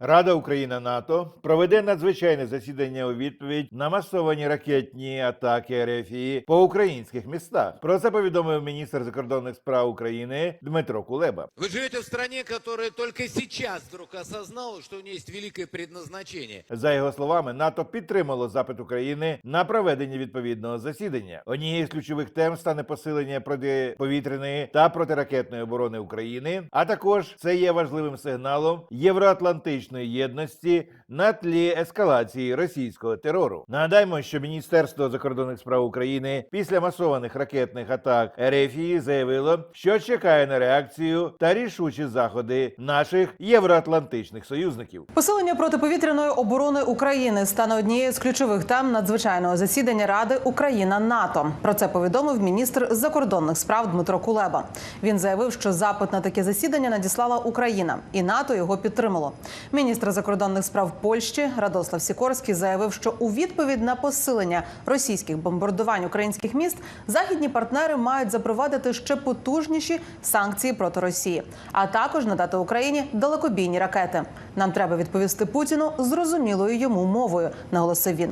Рада Україна НАТО проведе надзвичайне засідання у відповідь на масовані ракетні атаки РФІ по українських містах. Про це повідомив міністр закордонних справ України Дмитро Кулеба. Вы живете в стране, которая только сейчас вдруг осознала, что у нее есть великое предназначение. За його словами, НАТО підтримало запит України на проведення відповідного засідання. Однією з ключових тем стане посилення протиповітряної та протиракетної оборони України. А також це є важливим сигналом євроатлантичної єдності на тлі ескалації російського терору. Нагадаємо, що Міністерство закордонних справ України після масованих ракетних атак РФІ заявило, що чекає на реакцію та рішучі заходи наших євроатлантичних союзників. Посилення протиповітряної оборони України стане однією з ключових тем надзвичайного засідання Ради Україна НАТО. Про це повідомив міністр закордонних справ Дмитро Кулеба. Він заявив, що запит на таке засідання надіслала Україна, і НАТО його підтримало. Міністр закордонних справ Польщі Радослав Сікорський заявив, що у відповідь на посилення російських бомбардувань українських міст західні партнери мають запровадити ще потужніші санкції проти Росії, а також надати Україні далекобійні ракети. Нам треба відповісти Путіну зрозумілою йому мовою, наголосив він.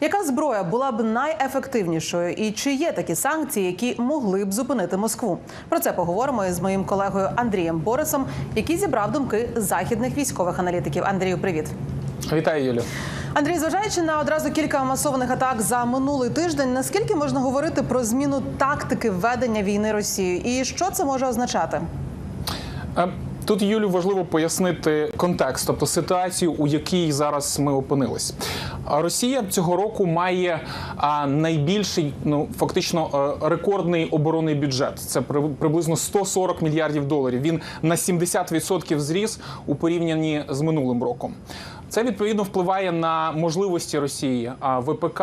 Яка зброя була б найефективнішою, і чи є такі санкції, які могли б зупинити Москву? Про це поговоримо із моїм колегою Андрієм Борисом, який зібрав думки західних військових аналітиків. Андрію, привіт. Вітаю, Юлю. Андрій, зважаючи на одразу кілька масованих атак за минулий тиждень, наскільки можна говорити про зміну тактики ведення війни Росією, і що це може означати? Е, Тут Юлю важливо пояснити контекст, тобто ситуацію, у якій зараз ми опинились. Росія цього року має найбільший, ну фактично е, рекордний оборонний бюджет. Це при- приблизно 140 мільярдів доларів. Він на 70% зріс у порівнянні з минулим роком. Це відповідно впливає на можливості Росії. А ВПК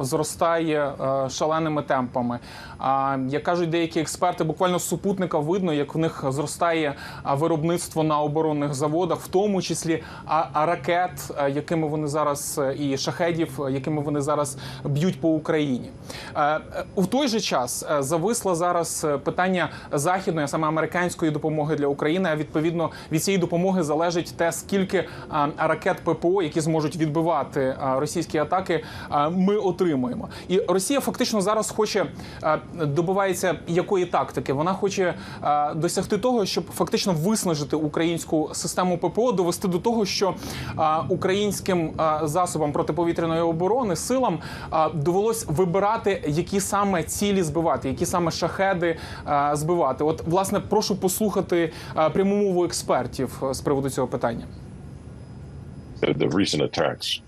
зростає е, шаленими темпами. А як кажуть деякі експерти, буквально з супутника видно, як в них зростає виробництво на оборонних заводах, в тому числі ракет, якими вони зараз е, і шахедів, е, якими вони зараз б'ють по Україні. Е, е, У той же час е, зависло зараз питання західної, саме американської допомоги для України. А відповідно від цієї допомоги залежить те, скільки ракет ППО, які зможуть відбивати російські атаки, ми отримуємо. І Росія фактично зараз хоче добивається якої тактики? Вона хоче досягти того, щоб фактично виснажити українську систему ППО, довести до того, що українським засобам протиповітряної оборони силам довелось вибирати, які саме цілі збивати, які саме шахеди збивати. От, власне, прошу послухати пряму мову експертів з приводу цього питання. the recent attacks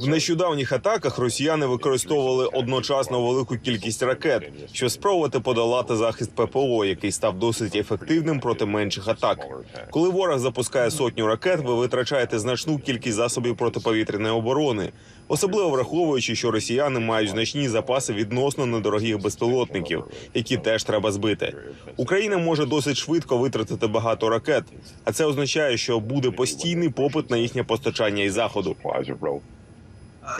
В нещодавніх атаках росіяни використовували одночасно велику кількість ракет, щоб спробувати подолати захист ППО, який став досить ефективним проти менших атак. Коли ворог запускає сотню ракет, ви витрачаєте значну кількість засобів протиповітряної оборони, особливо враховуючи, що росіяни мають значні запаси відносно недорогих безпілотників, які теж треба збити. Україна може досить швидко витратити багато ракет, а це означає, що буде постійний попит на їхнє постачання із заходу. Rope.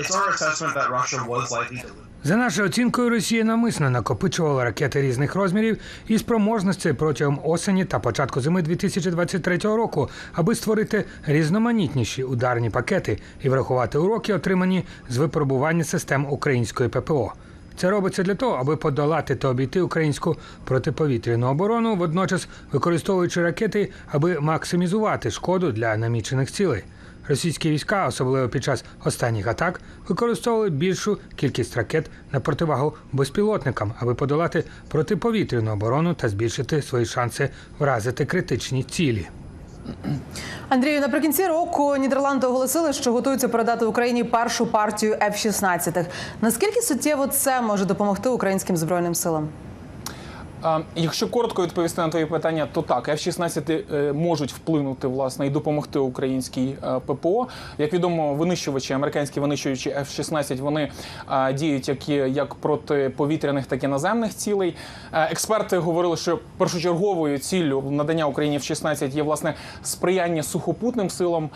It's our assessment that Russia was likely to. За нашою оцінкою, Росія намисно накопичувала ракети різних розмірів і спроможностей протягом осені та початку зими 2023 року, аби створити різноманітніші ударні пакети і врахувати уроки, отримані з випробування систем української ППО. Це робиться для того, аби подолати та обійти українську протиповітряну оборону, водночас використовуючи ракети, аби максимізувати шкоду для намічених цілей. Російські війська, особливо під час останніх атак, використовували більшу кількість ракет на противагу безпілотникам, аби подолати протиповітряну оборону та збільшити свої шанси вразити критичні цілі. Андрію, наприкінці року Нідерланди оголосили, що готуються передати Україні першу партію F-16. Наскільки суттєво це може допомогти українським збройним силам? Якщо коротко відповісти на твої питання, то так, F-16 е, можуть вплинути власне і допомогти українській е, ППО. Як відомо, винищувачі, американські винищувачі F-16, вони е, діють як, як проти повітряних, так і наземних цілей. Експерти говорили, що першочерговою ціллю надання Україні F-16 є власне сприяння сухопутним силам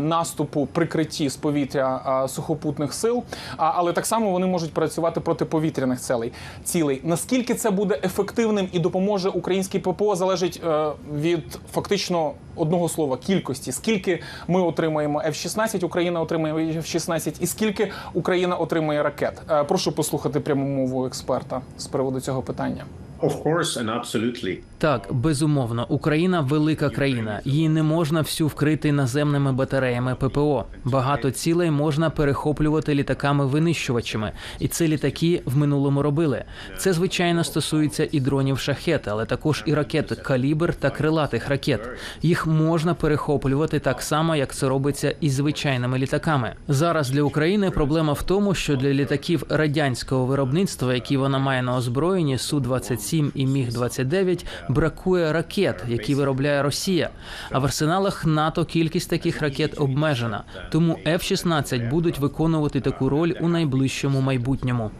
наступу прикритті з повітря сухопутних сил, але так само вони можуть працювати проти повітряних цілей. Наскільки це буде ефективним і допоможе українській ППО, залежить е, від фактично одного слова кількості. Скільки ми отримаємо F-16, Україна отримає F-16, і скільки Україна отримає ракет? Е, Прошу послухати пряму мову експерта з приводу цього питання. Так, безумовно, Україна велика країна. Її не можна всю вкрити наземними батареями ППО. Багато цілей можна перехоплювати літаками-винищувачами, і це літаки в минулому робили. Це звичайно стосується і дронів шахет, але також і ракет калібр та крилатих ракет. Їх можна перехоплювати так само, як це робиться із звичайними літаками. Зараз для України проблема в тому, що для літаків радянського виробництва, які вона має на озброєнні, су 27 і міг 29 бракує ракет, які виробляє Росія. А в арсеналах НАТО кількість таких ракет обмежена. Тому F-16 будуть виконувати таку роль у найближчому майбутньому.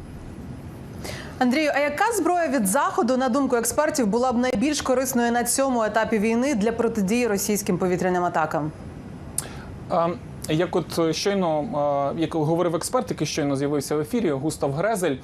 Андрію, а яка зброя від заходу, на думку експертів, була б найбільш корисною на цьому етапі війни для протидії російським повітряним атакам? А... Як от щойно, як говорив експерт, який щойно з'явився в ефірі, Густав Грезель.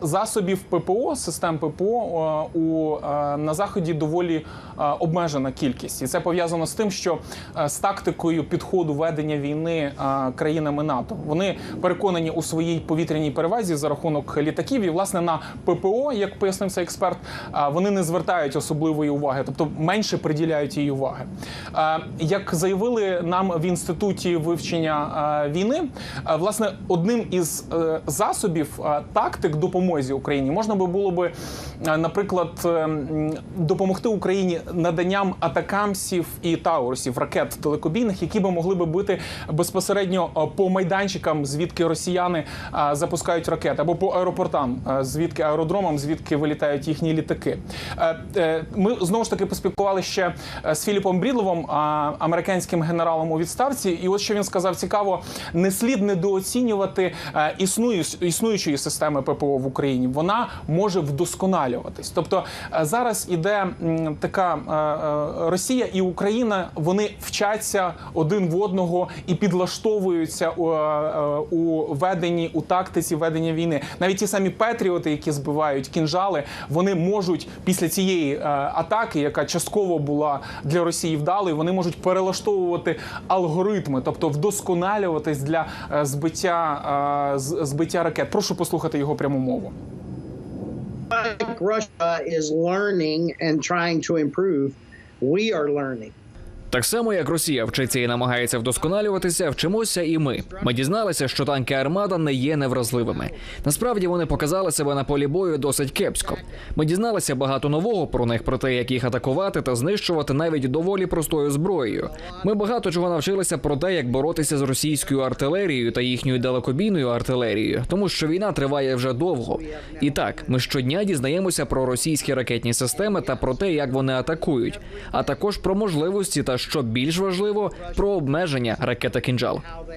Засобів ППО, систем ППО е, у е, на заході доволі е, обмежена кількість, і це пов'язано з тим, що з тактикою підходу ведення війни країнами НАТО вони переконані у своїй повітряній перевазі за рахунок літаків. І власне на ППО, як пояснив цей експерт, вони не звертають особливої уваги, тобто менше приділяють їй уваги. Як заявили нам в інституті вивчення війни, власне, одним із засобів тактик допомоги Україні можна би було би, е, наприклад, е, допомогти Україні наданням атакамсів і таурсів, ракет далекобійних, які би могли би бити безпосередньо е, по майданчикам, звідки росіяни е, запускають ракети, або по аеропортам, звідки аеродромам, звідки вилітають їхні літаки. Ми знову ж таки поспілкувалися ще з Філіпом Брідловим, а, американським генералом у відставці. І от що він сказав цікаво: не слід недооцінювати існуючої системи ППО в Україні. Вона може вдосконалюватись. Тобто е, зараз іде така е, е, Росія і Україна. Вони вчаться один в одного і підлаштовуються у, у веденні у тактиці ведення війни. Навіть ті самі Петріоти, які збивають кінжали, вони можуть після цієї атаки, яка частково була для Росії вдалою, вони можуть перелаштовувати алгоритми, тобто вдосконалюватись для збиття збиття ракет. Прошу послухати його пряму мову. Like Russia is learning and trying to improve, we are learning. Так само, як Росія вчиться і намагається вдосконалюватися, вчимося і ми. Ми дізналися, що танки армада не є невразливими. Насправді вони показали себе на полі бою досить кепсько. Ми дізналися багато нового про них, про те, як їх атакувати та знищувати навіть доволі простою зброєю. Ми багато чого навчилися про те, як боротися з російською артилерією та їхньою далекобійною артилерією, тому що війна триває вже довго. І так, ми щодня дізнаємося про російські ракетні системи та про те, як вони атакують, а також про можливості та що більш важливо, про обмеження ракета «Кінжал».